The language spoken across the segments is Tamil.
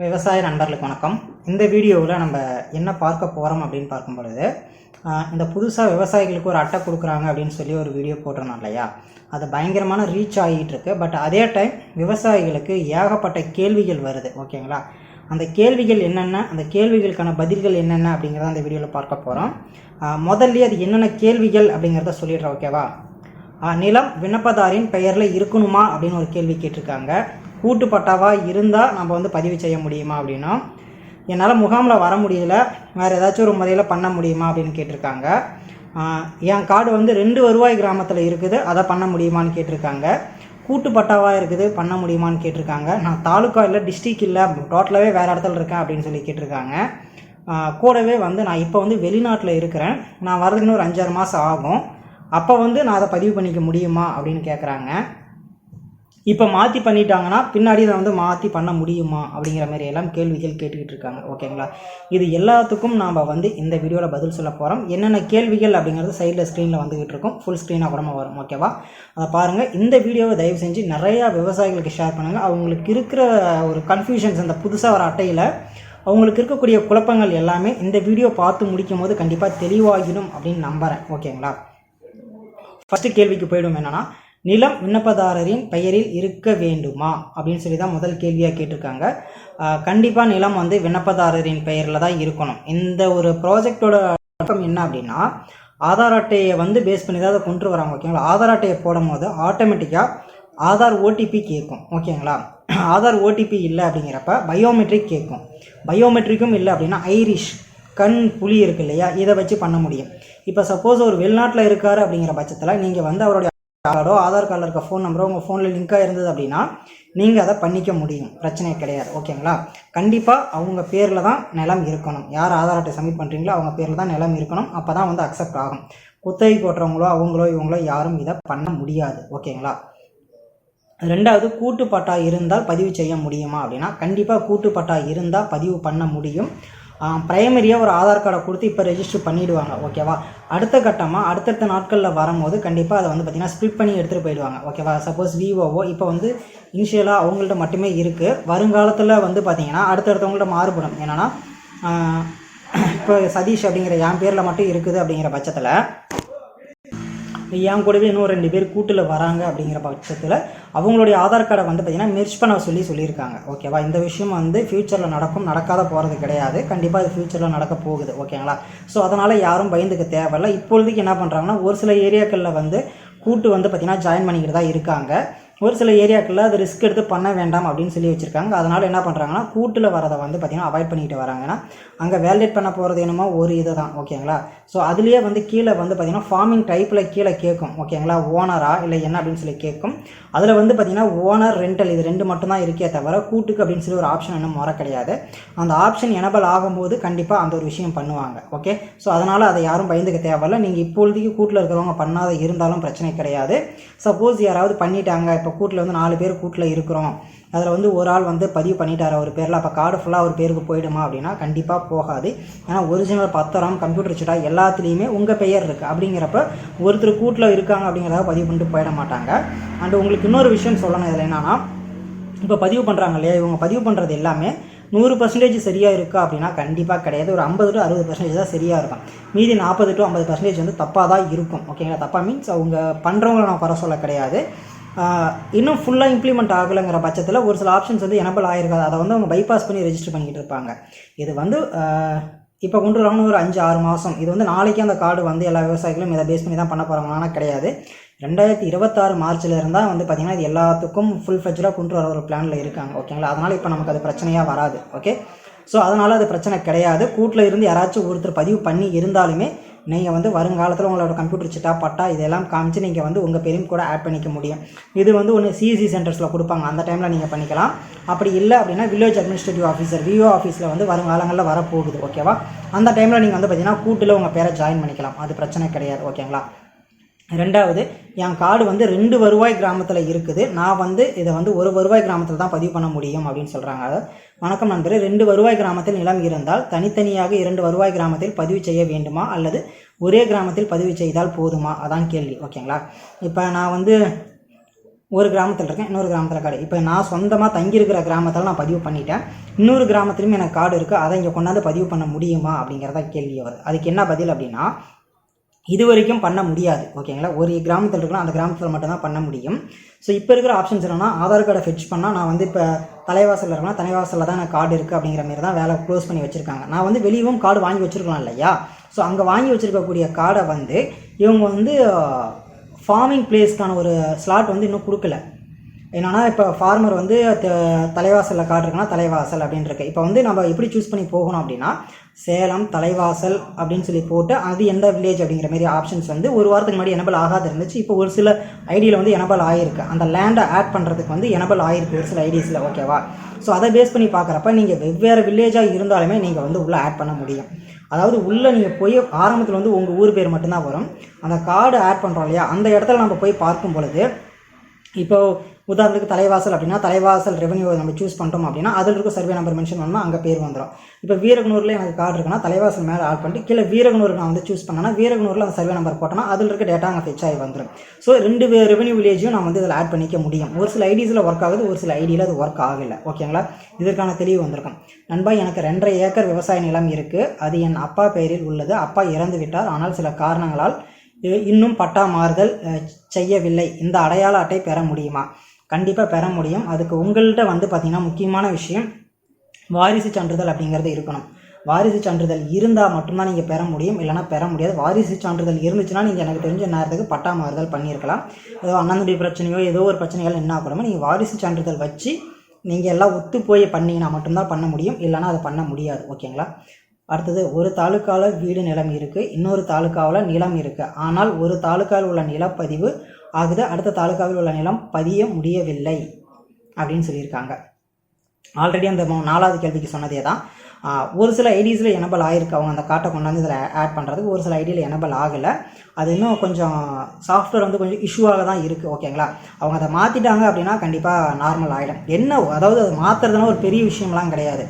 விவசாய நண்பர்களுக்கு வணக்கம். இந்த வீடியோவில் நம்ம என்ன பார்க்க போகிறோம் அப்படின்னு பார்க்கும் பொழுது இந்த புதுசாக விவசாயிகளுக்கு ஒரு அட்டை கொடுக்குறாங்க அப்படின்னு சொல்லி ஒரு வீடியோ போட்டிருந்தோம் இல்லையா? அது பயங்கரமான ரீச் ஆகிட்டு இருக்கு. பட் அதே டைம் விவசாயிகளுக்கு ஏகப்பட்ட கேள்விகள் வருது ஓகேங்களா? அந்த கேள்விகள் என்னென்ன அந்த கேள்விகளுக்கான பதில்கள் என்னென்ன அப்படிங்கிறத அந்த வீடியோவில் பார்க்க போகிறோம் முதல்ல அது என்னென்ன கேள்விகள் அப்படிங்கிறத சொல்லிடுறேன் ஓகேவா? நிலம் விண்ணப்பதாரின் பெயரில் இருக்கணுமா அப்படின்னு ஒரு கேள்வி கேட்டிருக்காங்க. கூட்டு பட்டாவாக இருந்தால் நம்ம வந்து பதிவு செய்ய முடியுமா அப்படின்னா என்னால் முகாமில் வர முடியல வேறு ஏதாச்சும் ஒரு முறையில் பண்ண முடியுமா அப்படின்னு கேட்டிருக்காங்க. என் கார்டு வந்து ரெண்டு வருவாய் கிராமத்தில் இருக்குது அதை பண்ண முடியுமான்னு கேட்டிருக்காங்க. கூட்டு பட்டாவாக இருக்குது பண்ண முடியுமான்னு கேட்டிருக்காங்க. நான் தாலுக்கா இல்லை டிஸ்ட்ரிக் இல்லை டோட்டலாகவே வேறு இடத்துல இருக்கேன் அப்படின்னு சொல்லி கேட்டிருக்காங்க. கூடவே வந்து நான் இப்போ வந்து வெளிநாட்டில் இருக்கிறேன். நான் வரதுக்கு இன்னும் ஒரு அஞ்சாறு மாதம் ஆகும். அப்போ வந்து நான் அதை பதிவு பண்ணிக்க முடியுமா அப்படின்னு கேட்குறாங்க இப்போ மாற்றி பண்ணிட்டாங்கன்னா பின்னாடி அதை வந்து மாற்றி பண்ண முடியுமா அப்படிங்கிற மாதிரி எல்லாம் கேள்விகள் கேட்டுக்கிட்டு இருக்காங்க. ஓகேங்களா இது எல்லாத்துக்கும் நாம் வந்து இந்த வீடியோவில் பதில் சொல்ல போகிறோம் என்னென்ன கேள்விகள் அப்படிங்கிறது சைடில் ஸ்க்ரீனில் வந்துகிட்டு இருக்கும். ஃபுல் ஸ்க்ரீனாக கூடமா வரும். ஓகேவா அதை பாருங்கள் இந்த வீடியோவை தயவு செஞ்சு நிறையா விவசாயிகளுக்கு ஷேர் பண்ணுங்கள் அவங்களுக்கு இருக்கிற ஒரு கன்ஃபியூஷன்ஸ் அந்த புதுசாக வர அட்டையில் அவங்களுக்கு இருக்கக்கூடிய குழப்பங்கள் எல்லாமே இந்த வீடியோ பார்த்து முடிக்கும் போது கண்டிப்பாக தெளிவாகிடும் அப்படின்னு நம்புகிறேன் ஓகேங்களா ஃபஸ்ட்டு கேள்விக்கு போயிடும் என்னென்னா நிலம் விண்ணப்பதாரரின் பெயரில் இருக்க வேண்டுமா? அப்படின்னு சொல்லி தான் முதல் கேள்வியாக கேட்டிருக்காங்க. கண்டிப்பாக நிலம் வந்து விண்ணப்பதாரரின் பெயரில் தான் இருக்கணும். இந்த ஒரு ப்ராஜெக்டோட நோக்கம் என்ன அப்படின்னா ஆதார் அட்டையை வந்து பேஸ் பண்ணி தான் அதை கொண்டு வராங்க ஓகேங்களா ஆதார் அட்டையை போடும் போது ஆட்டோமேட்டிக்காக ஆதார் ஓடிபி கேட்கும் ஓகேங்களா ஆதார் ஓடிபி இல்லை அப்படிங்கிறப்ப பயோமெட்ரிக் கேட்கும். பயோமெட்ரிக்கும் இல்லை அப்படின்னா ஐரிஷ் கண் புலி இருக்கு இல்லையா? இதை வச்சு பண்ண முடியும். இப்போ சப்போஸ் ஒரு வெளிநாட்டில் இருக்காரு அப்படிங்கிற பட்சத்தில் நீங்கள் வந்து அவருடைய கார்டோ ஆதார் கார்டில் இருக்க ஃபோன் நம்பரோ உங்கள் ஃபோனில் லிங்காக இருந்தது அப்படின்னா நீங்கள் அதை பண்ணிக்க முடியும். பிரச்சனை கிடையாது. ஓகேங்களா கண்டிப்பாக அவங்க பேரில் தான் நிலம் இருக்கணும். யார் ஆதார் அட்டை சப்மிட் பண்ணுறீங்களோ அவங்க பேரில் தான் நிலம் இருக்கணும். அப்போ தான் வந்து அக்செப்ட் ஆகும். குத்தகை போட்டுறவங்களோ அவங்களோ இவங்களோ யாரும் இதை பண்ண முடியாது. ஓகேங்களா ரெண்டாவது கூட்டுப்பட்டா இருந்தால் பதிவு செய்ய முடியுமா அப்படின்னா கண்டிப்பாக கூட்டுப்பட்டா இருந்தால் பதிவு பண்ண முடியும். ப்ரைமரியாக ஒரு ஆதார் கார்டை கொடுத்து இப்போ ரெஜிஸ்டர் பண்ணிவிடுவாங்க ஓகேவா அடுத்த கட்டமாக அடுத்தடுத்த நாட்களில் வரும்போது கண்டிப்பாக அதை வந்து பார்த்திங்கன்னா ஸ்ப்ளிட் பண்ணி எடுத்துகிட்டு போயிடுவாங்க ஓகேவா சப்போஸ் விவோவோ இப்போ வந்து இனிஷியலாக அவங்கள்ட்ட மட்டுமே இருக்குது வருங்காலத்தில் வந்து பார்த்திங்கன்னா அடுத்தடுத்தவங்கள்ட்ட மாறுபடும். என்னென்னா இப்போ சதீஷ் அப்படிங்கிற என் பேரில் மட்டும் இருக்குது அப்படிங்கிற பட்சத்தில் என் கூடவே இன்னும் ரெண்டு பேர் கூட்டில் வராங்க அப்படிங்கிற பட்சத்தில் அவங்களுடைய ஆதார் கார்டை வந்து பார்த்திங்கன்னா மெர்ச் பண்ண சொல்லி சொல்லியிருக்காங்க. ஓகேவா இந்த விஷயம் வந்து ஃப்யூச்சரில் நடக்கும் நடக்காத போகிறது கிடையாது. கண்டிப்பாக இது ஃப்யூச்சரில் நடக்க போகுது. ஓகேங்களா ஸோ அதனால் யாரும் பயந்துக்க தேவையில்ல. இப்பொழுதுக்கு என்ன பண்ணுறாங்கன்னா ஒரு சில ஏரியாக்களில் வந்து கூட்டு வந்து பார்த்திங்கன்னா ஜாயின் பண்ணிக்கிட்டு தான் இருக்காங்க. ஒரு சில ஏரியாக்களில் அது ரிஸ்க் எடுத்து பண்ண வேண்டாம் அப்படின்னு சொல்லி வச்சுருக்காங்க. அதனால் என்ன பண்ணுறாங்கன்னா கூட்டில் வரதை வந்து பார்த்திங்கன்னா அவாய்ட் பண்ணிக்கிட்டு வராங்கன்னா அங்கே வேலிடேட் பண்ண போகிறது என்னமோ ஒரு இது தான் ஓகேங்களா ஸோ அதுலேயே வந்து கீழே வந்து பார்த்திங்கன்னா ஃபார்மிங் டைப்பில் கீழே கேட்கும் ஓகேங்களா ஓனரா இல்லை என்ன அப்படின்னு சொல்லி கேட்கும் அதில் வந்து பார்த்திங்கன்னா ஓனர் ரெண்டல் இது ரெண்டு மட்டும்தான் இருக்கே தவிர கூட்டுக்கு அப்படின்னு சொல்லி ஒரு ஆப்ஷன் இன்னும் முறை கிடையாது. அந்த ஆப்ஷன் எனபிள் ஆகும்போது கண்டிப்பாக அந்த ஒரு விஷயம் பண்ணுவாங்க. ஓகே ஸோ அதனால் அதை யாரும் பயந்துக்க தேவையில்ல. நீங்கள் இப்பொழுதைக்கு கூட்டில் இருக்கிறவங்க பண்ணாத இருந்தாலும் பிரச்சனை கிடையாது. சப்போஸ் யாராவது பண்ணிட்டாங்க இப்போ கூட்டில் வந்து நாலு பேர் கூட்டில் இருக்கிறோம். அதில் வந்து ஒரு ஆள் வந்து பதிவு பண்ணிட்டார் அவர் பேரில். அப்போ கார்டு ஃபுல்லாக ஒரு பேருக்கு போயிடுமா அப்படின்னா கண்டிப்பாக போகாது. ஏன்னா ஒரிஜினல் பத்திரம் கம்ப்யூட்டர் சிட்டா எல்லாத்துலேயுமே உங்கள் பெயர் இருக்குது அப்படிங்கிறப்ப ஒருத்தர் கூட்டில் இருக்காங்க அப்படிங்கிறத பதிவு பண்ணிட்டு போயிட மாட்டாங்க. அண்டு உங்களுக்கு இன்னொரு விஷயம் சொல்லணும் இதில் என்னன்னா இப்போ பதிவு பண்ணுறாங்க இல்லையா? இவங்க பதிவு பண்ணுறது எல்லாமே நூறு பர்சன்டேஜ் சரியாக இருக்கா அப்படின்னா கண்டிப்பாக கிடையாது. ஒரு ஐம்பது டு அறுபது பர்சன்டேஜ் தான் சரியாக இருக்கும். மீதி நாற்பது டு ஐம்பது பர்சன்டேஜ் வந்து தப்பாக தான் இருக்கும். ஓகேங்களா? தப்பாக மீன்ஸ் அவங்க பண்ணுறவங்கள நான் குறை சொல்ல கிடையாது. இன்னும் ஃபுல்லாக இம்ப்ளிமெண்ட் ஆகலைங்கிற பட்சத்தில் ஒரு சில ஆப்ஷன்ஸ் வந்து எனபிள் ஆகிருக்காது அதை வந்து அவங்க பைபாஸ் பண்ணி ரெஜிஸ்டர் பண்ணிக்கிட்டு இருப்பாங்க. இது வந்து இப்போ கொண்டு வரணும்னு ஒரு அஞ்சு ஆறு மாதம் இது வந்து நாளைக்கு அந்த கார்டு வந்து எல்லா விவசாயிகளும் இதை பேஸ் பண்ணி தான் பண்ண போகிறாங்கன்னா கிடையாது. ரெண்டாயிரத்தி இருபத்தாறு மார்ச்சில் இருந்தால் வந்து பார்த்திங்கன்னா இது எல்லாத்துக்கும் ஃபுல் ஃபெஜ்டாக கொண்டு வர ஒரு பிளானில் இருக்காங்க. ஓகேங்களா அதனால் இப்போ நமக்கு அது பிரச்சனையாக வராது. ஓகே ஸோ அதனால் அது பிரச்சனை கிடையாது. கூட்டில் இருந்து யாராச்சும் ஒருத்தர் பதிவு பண்ணி இருந்தாலுமே நீங்கள் வந்து வருங்காலத்தில் உங்களோட கம்ப்யூட்டர் சிட்டா பட்டா இதெல்லாம் காமிச்சு நீங்கள் வந்து உங்கள் பேரையும் கூட ஆட் பண்ணிக்க முடியும். இது வந்து ஒன்று சிசி சென்டர்ஸில் கொடுப்பாங்க. அந்த டைமில் நீங்கள் பண்ணிக்கலாம். அப்படி இல்லை அப்படின்னா வில்லேஜ் அட்மினிஸ்ட்ரேட்டிவ் ஆஃபீஸர் விஓ ஆஃபீஸில் வந்து வருங்காலங்களில் வரப்போகுது ஓகேவா அந்த டைமில் நீங்கள் வந்து பார்த்தீங்கன்னா கூட்டில் உங்கள் பேரை ஜாயின் பண்ணிக்கலாம். அது பிரச்சனை கிடையாது ஓகேங்களா ரெண்டாவது என் கார்டு வந்து ரெண்டு வருவாய் கிராமத்தில் இருக்குது. நான் வந்து இதை வந்து ஒரு வருவாய் கிராமத்தில் தான் பதிவு பண்ண முடியும் அப்படின்னு சொல்கிறாங்க வணக்கம் நண்பரே ரெண்டு வருவாய் கிராமத்தில் நிலம் இருந்தால் தனித்தனியாக இரண்டு வருவாய் கிராமத்தில் பதிவு செய்ய வேண்டுமா? அல்லது ஒரே கிராமத்தில் பதிவு செய்தால் போதுமா? அதான் கேள்வி ஓகேங்களா? இப்போ நான் வந்து ஒரு கிராமத்தில் இருக்கேன் இன்னொரு கிராமத்தில் காடு. இப்போ நான் சொந்தமாக தங்கியிருக்கிற கிராமத்தில் நான் பதிவு பண்ணிட்டேன். இன்னொரு கிராமத்துலையும் எனக்கு காடு இருக்குது அதை இங்கே கொண்டாந்து பதிவு பண்ண முடியுமா அப்படிங்கிறத கேள்வி வருது. அதுக்கு என்ன பதில் அப்படின்னா இது வரைக்கும் பண்ண முடியாது ஓகேங்களா? ஒரு கிராமத்தில் இருக்கலாம் அந்த கிராமத்தில் மட்டும்தான் பண்ண முடியும். ஸோ இப்போ இருக்கிற ஆப்ஷன்ஸ் என்னன்னா ஆதார் கார்டை ஃபெச் பண்ணால் நான் வந்து இப்போ தலைவாசலில் இருக்கேன்னா தலைவாசலில் தான் எனக்கு கார்டு இருக்குது அப்படிங்கிற மாதிரி தான் வேலை க்ளோஸ் பண்ணி வச்சுருக்காங்க. நான் வந்து வெளியவும் கார்டு வாங்கி வச்சுருக்கலாம் இல்லையா? ஸோ அங்கே வாங்கி வச்சுருக்கக்கூடிய கார்டை வந்து இவங்க வந்து ஃபார்மிங் பிளேஸ்க்கான ஒரு ஸ்லாட் வந்து இன்னும் கொடுக்கல. என்னென்னா இப்போ ஃபார்மர் வந்து த- தலைவாசலில் காட்டுருக்குன்னா தலைவாசல் அப்படின்னு இருக்கு. இப்போ வந்து நம்ம எப்படி சூஸ் பண்ணி போகணும் அப்படின்னா சேலம் தலைவாசல் அப்படின்னு சொல்லி போட்டு அது எந்த வில்லேஜ் அப்படிங்கிற மாதிரி ஆப்ஷன்ஸ் வந்து ஒரு வாரத்துக்கு முன்னாடி எனபிள் ஆகாது இருந்துச்சு. இப்போ ஒரு சில ஐடியில் வந்து எனபிள் ஆகிருக்கு அந்த லேண்டை ஆட் பண்ணுறதுக்கு வந்து எனபிள் ஆகிருக்கு ஒரு சில ஐடிஸில் ஓகேவா ஸோ அதை பேஸ் பண்ணி பார்க்குறப்ப நீங்கள் வெவ்வேறு வில்லேஜாக இருந்தாலுமே நீங்கள் வந்து உள்ளே ஆட் பண்ண முடியும். அதாவது உள்ளே நீங்கள் போய் ஆரம்பத்தில் வந்து உங்கள் ஊர் பேர் மட்டும்தான் வரும். அந்த கார்டு ஆட் பண்ணுறோம் இல்லையா? அந்த இடத்துல நம்ம போய் பார்க்கும் பொழுது இப்போது உதாரணத்துக்கு தலைவாசல் அப்படின்னா தலைவாசல் ரெவன்யூ நம்ம சூஸ் பண்ணுறோம் அப்படின்னா அதில் இருக்க சர்வே நம்பர் மென்ஷன் பண்ணால் அங்கே பேர் வந்துடும் இப்போ வீரகனூரில் எனக்கு கார்டு இருக்குன்னா தலைவாசல் மேலே ஆட் பண்ணிட்டு கீழே வீரகனூர் நான் வந்து சூஸ் பண்ணேன்னா வீரகனூரில் அந்த சர்வே நம்பர் போட்டோன்னா அதில் இருக்க டேட்டா அங்கே ஃபெச் ஆகி வந்துடும் ஸோ ரெண்டு ரெவன்யூ வில்லேஜும் நான் வந்து இதில் ஆட் பண்ணிக்க முடியும். ஒரு சில ஐடிஸில் ஒர்க் ஆகுது ஒரு சில ஐடியில் அது ஒர்க் ஆகலை. ஓகேங்களா இதற்கான தெளிவு வந்திருக்கும். நண்பா எனக்கு ரெண்டரை ஏக்கர் விவசாய நிலம் இருக்குது அது என் அப்பா பெயரில் உள்ளது. அப்பா இறந்து விட்டார். ஆனால் சில காரணங்களால் இன்னும் பட்டா மாறுதல் செய்யவில்லை. இந்த அடையாள அட்டை பெற முடியுமா? கண்டிப்பாக பெற முடியும். அதுக்கு உங்கள்கிட்ட வந்து பார்த்திங்கன்னா முக்கியமான விஷயம் வாரிசு சான்றிதழ் அப்படிங்கிறது இருக்கணும். வாரிசு சான்றிதழ் இருந்தால் மட்டும்தான் நீங்கள் பெற முடியும். இல்லைனா பெற முடியாது. வாரிசு சான்றிதழ் இருந்துச்சுன்னா நீங்கள் எனக்கு தெரிஞ்ச நேரத்துக்கு பட்டா மாறுதல் பண்ணியிருக்கலாம். ஏதோ அண்ணனுடைய பிரச்சனையோ ஏதோ ஒரு பிரச்சனைகள் என்ன ஆகணுமோ நீங்கள் வாரிசு சான்றிதழ் வச்சு நீங்கள் எல்லாம் ஒத்து போய் பண்ணிங்கன்னா மட்டும்தான் பண்ண முடியும். இல்லைனா அதை பண்ண முடியாது. ஓகேங்களா? அடுத்தது ஒரு தாலுக்காவில் வீடு நிலம் இருக்குது இன்னொரு தாலுக்காவில் நிலம் இருக்குது ஆனால் ஒரு தாலுக்காவில் உள்ள நிலப்பதிவு ஆகுது. அடுத்த தாலுக்காவில் உள்ள நிலம் பதிய முடியவில்லை அப்படின்னு சொல்லியிருக்காங்க. ஆல்ரெடி அந்த நாலாவது கேள்விக்கு சொன்னதே தான். ஒரு சில ஐடிஸில் எனபிள் ஆகிருக்கு அவங்க அந்த காட்டை கொண்டாந்து இதில் ஆட் பண்ணுறதுக்கு ஒரு சில ஐடியில் எனபிள் ஆகலை. அது இன்னும் கொஞ்சம் சாஃப்ட்வேர் வந்து கொஞ்சம் இஷ்யூவாக தான் இருக்குது ஓகேங்களா அவங்க அதை மாற்றிட்டாங்க அப்படின்னா கண்டிப்பாக நார்மல் ஆகிடும் என்ன அதாவது அதை மாற்றுறதுனா ஒரு பெரிய விஷயம்லாம் கிடையாது.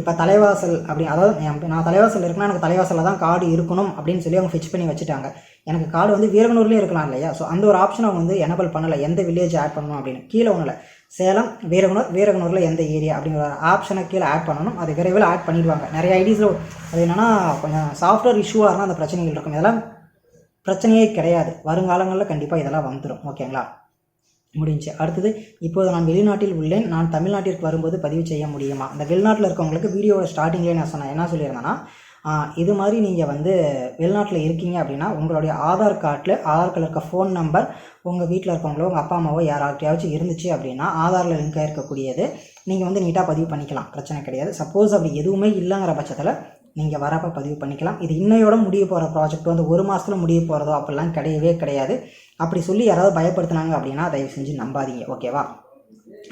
இப்போ தலைவாசல் அப்படி அதாவது என் நான் தலைவாசல் இருக்குன்னா எனக்கு தலைவாசலில் தான் கார்டு இருக்கணும் அப்படின்னு சொல்லி அவங்க ஃபிக்ஸ் பண்ணி வச்சுட்டாங்க. எனக்கு கார்டு வந்து வீரகனூர்லேயே இருக்கலாம் இல்லையா? ஸோ அந்த ஒரு ஆப்ஷன் அவங்க வந்து எனபிள் பண்ணலை. எந்த வில்லேஜ் ஆட் பண்ணணும் அப்படின்னு. கீழே ஒன்றும் சேலம் வீரகனூர் வீரகனூரில் எந்த ஏரியா அப்படிங்கிற ஒரு ஆப்ஷனை கீழே ஆட் பண்ணணும். அது விரைவில் ஆட் பண்ணிடுவாங்க. நிறைய ஐடிஸில் அது என்னென்னா கொஞ்சம் சாஃப்ட்வேர் இஷ்யூவாக இருந்தால் அந்த பிரச்சனைகள் இருக்கும். இதெல்லாம் பிரச்சனையே கிடையாது. வருங்காலங்களில் கண்டிப்பாக இதெல்லாம் வந்துடும் ஓகேங்களா முடிஞ்சு. அடுத்தது இப்போது நான் வெளிநாட்டில் உள்ளேன். நான் தமிழ்நாட்டிற்கு வரும்போது பதிவு செய்ய முடியுமா? அந்த வெளிநாட்டில் இருக்கவங்களுக்கு வீடியோவோட ஸ்டார்டிங்லேயே நான் சொன்னேன். என்ன சொல்லியிருந்தேன்னா இது மாதிரி நீங்கள் வந்து வெளிநாட்டில் இருக்கீங்க அப்படின்னா உங்களுடைய ஆதார் கார்டில் ஆதார் கார்டில் இருக்க ஃபோன் நம்பர் உங்கள் வீட்டில் இருக்கவங்களோ உங்கள் அப்பா அம்மாவோ யாராகிட்டயாச்சும் இருந்துச்சு அப்படின்னா ஆதாரில் லிங்க் ஆயிருக்கக்கூடியது நீங்கள் வந்து நீட்டாக பதிவு பண்ணிக்கலாம். பிரச்சனை கிடையாது. சப்போஸ் அப்படி எதுவுமே இல்லைங்கிற பட்சத்தில் நீங்கள் வரப்போ பதிவு பண்ணிக்கலாம். இது இன்னையோட முடிய போகிற ப்ராஜெக்ட் வந்து ஒரு மாதத்தில் முடிய போகிறதோ அப்படிலாம் கிடையவே கிடையாது. அப்படி சொல்லி யாராவது பயப்படுத்தினாங்க அப்படின்னா தயவு செஞ்சு நம்பாதீங்க. ஓகேவா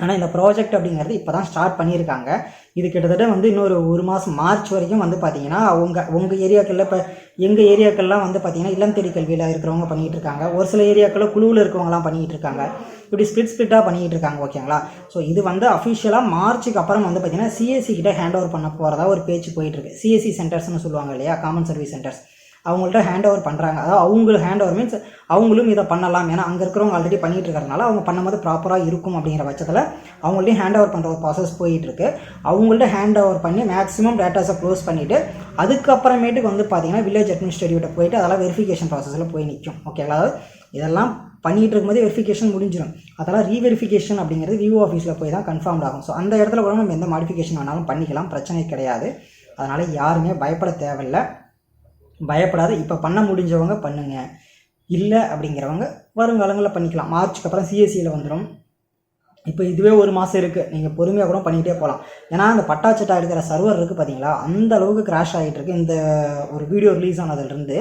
ஆனால் இந்த ப்ராஜெக்ட் அப்படிங்கிறது இப்போ தான் ஸ்டார்ட் பண்ணியிருக்காங்க. இது கிட்டத்தட்ட வந்து இன்னொரு ஒரு மாதம் மார்ச் வரைக்கும் வந்து பார்த்தீங்கன்னா உங்கள் உங்கள் ஏரியாக்களில் இப்போ எங்கள் ஏரியாக்கள்லாம் வந்து பார்த்தீங்கன்னா இல்லம் தேடி கல்வியில் இருக்கிறவங்க பண்ணிகிட்டு இருக்காங்க. ஒரு சில ஏரியாக்களில் குழுவில் இருக்கிறவங்களாம் பண்ணிகிட்டு இருக்காங்க. இப்படி ஸ்பிளிட் ஸ்பிளிட்டாக பண்ணிகிட்டு இருக்காங்க ஓகேங்களா ஸோ இது வந்து அஃபிஷியலாக மார்ச்சுக்கு அப்புறம் வந்து பார்த்தீங்கன்னா சிஎஸ்சி கிட்ட ஹேண்ட் ஓவர் பண்ண போகிறதா ஒரு பேச்சு போயிட்டுருக்கு சிஎஸ்சி சென்டர்ஸ்னு சொல்லுவாங்க இல்லையா? காமன் சர்வீஸ் சென்டர்ஸ் அவங்கள்ட்ட ஹேண்ட் ஓவர் பண்ணுறாங்க அதாவது அவங்களுக்கு ஹேண்ட் ஓவர் மீன்ஸ் அவங்களும் இதை பண்ணலாம். ஏன்னா அங்கே இருக்கிறவங்க ஆல்ரெடி பண்ணிகிட்டு இருக்கிறனால அவங்க பண்ணும்போது ப்ராப்பராக இருக்கும் அப்படிங்கிற பட்சத்தில் அவங்கள்ட்டையும் ஹேண்ட் ஓவர் பண்ணுற ஒரு ப்ராசஸ் போயிட்டுருக்கு. அவங்கள்ட்ட ஹேண்ட் ஓவர் பண்ணி மேக்ஸிமம் டேட்டாஸை க்ளோஸ் பண்ணிவிட்டு அதுக்கப்புறமேட்டுக்கு வந்து பார்த்தீங்கன்னா வில்லேஜ் அட்மினிஸ்ட்ரேட்டிவ்ட்ட போயிட்டு அதெல்லாம் வெரிஃபிகேஷன் ப்ராசஸில் போய் நிற்கும் ஓகேங்களா அதாவது இதெல்லாம் பண்ணிகிட்டு இருக்கும்போது வெரிஃபிகேஷன் முடிஞ்சிடும் அதெல்லாம் ரீவெரிஃபிகேஷன் அப்படிங்கிறது விவோ ஆஃபீஸில் போய் தான் கன்ஃபார்ம் ஆகும். ஸோ அந்த இடத்துல கூட நம்ம எந்த மாடிஃபிகேஷன் வேணாலும் பண்ணிக்கலாம். பிரச்சனை கிடையாது. அதனால் யாருமே பயப்பட தேவையில்லை. பயப்படாத இப்போ பண்ண முடிஞ்சவங்க பண்ணுங்க. இல்லை அப்படிங்கிறவங்க வருங்காலங்களில் பண்ணிக்கலாம். மார்ச்சுக்கு அப்புறம் சிஎஸ்சியில் வந்துடும் இப்போ இதுவே ஒரு மாதம் இருக்குது நீங்கள் பொறுமையாக கூட பண்ணிகிட்டே போகலாம் ஏன்னா அந்த பட்டாச்சட்டா எடுக்கிற சர்வர் இருக்குது பார்த்தீங்களா அந்த அளவுக்கு கிராஷ் ஆகிட்டு இருக்கு. இந்த ஒரு வீடியோ ரிலீஸ் ஆனதுலேருந்து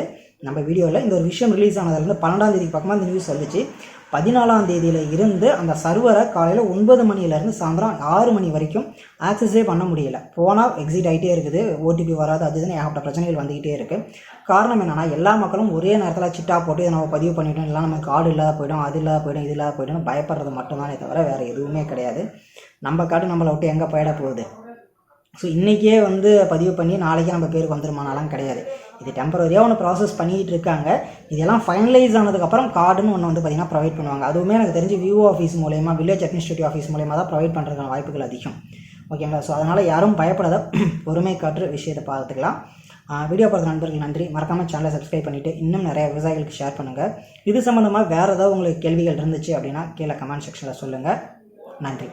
நம்ம வீடியோவில் இந்த ஒரு விஷயம் ரிலீஸ் ஆனதுலேருந்து பன்னெண்டாம் தேதி பக்கமாக இந்த நியூஸ் வந்துச்சு. பதினாலாம் தேதியில் இருந்து அந்த சர்வரை காலையில் ஒன்பது மணிலேருந்து சாயந்தரம் ஆறு மணி வரைக்கும் ஆக்சஸே பண்ண முடியல. போனால் எக்ஸிட் ஆகிட்டே இருக்குது. ஓடிபி வராது அது இதுன்னு ஏகப்பட்ட பிரச்சனைகள் வந்துக்கிட்டே இருக்குது காரணம் என்னென்னா எல்லா மக்களும் ஒரே நேரத்தில் சிட்டா போட்டு இதை நம்ம பதிவு பண்ணிட்டோம். இல்லை நம்ம கார்டு இல்லாத போயிடும் அது இல்லாத போயிடும் இது இல்லாத போயிடும் பயப்படுறது மட்டும்தானே தவிர வேறு எதுவுமே கிடையாது. நம்ம கார்டு நம்மளை விட்டு எங்கே போயிட போகுது? ஸோ இன்றைக்கே வந்து பதிவு பண்ணி நாளைக்கே நம்ம பேருக்கு வந்துருமானாலாம் கிடையாது. இது டெம்பரரியாக ஒன்று ப்ராசஸ் பண்ணிகிட்டு இருக்காங்க இதெல்லாம் ஃபைனலைஸ் ஆனதுக்கப்புறம் கார்டுன்னு ஒன்று வந்து பார்த்திங்கன்னா ப்ரொவைட் பண்ணுவாங்க. அதுவுமே எனக்கு தெரிஞ்சு வியூ ஆஃபீஸ் மூலயமா வில்லேஜ் அட்மினிஸ்ட்ரேட்டிவ் ஆஃபீஸ் மூலயமா தான் ப்ரொவைட் பண்ணுறதுக்கான வாய்ப்புகள் அதிகம். ஓகேங்களா ஸோ அதனால் யாரும் பயப்படாத பொறுமை காற்று விஷயத்தை பார்த்துக்கலாம். வீடியோ பார்த்த நண்பர்கள் நன்றி. மறக்காமல் சேனலை சப்ஸ்கிரைப் பண்ணிவிட்டு இன்னும் நிறைய விவசாயிகளுக்கு ஷேர் பண்ணுங்கள் இது சம்மந்தமாக வேறு ஏதாவது உங்களுக்கு கேள்விகள் இருந்துச்சு அப்படின்னா கீழே கமெண்ட் செக்ஷனில் சொல்லுங்கள் நன்றி.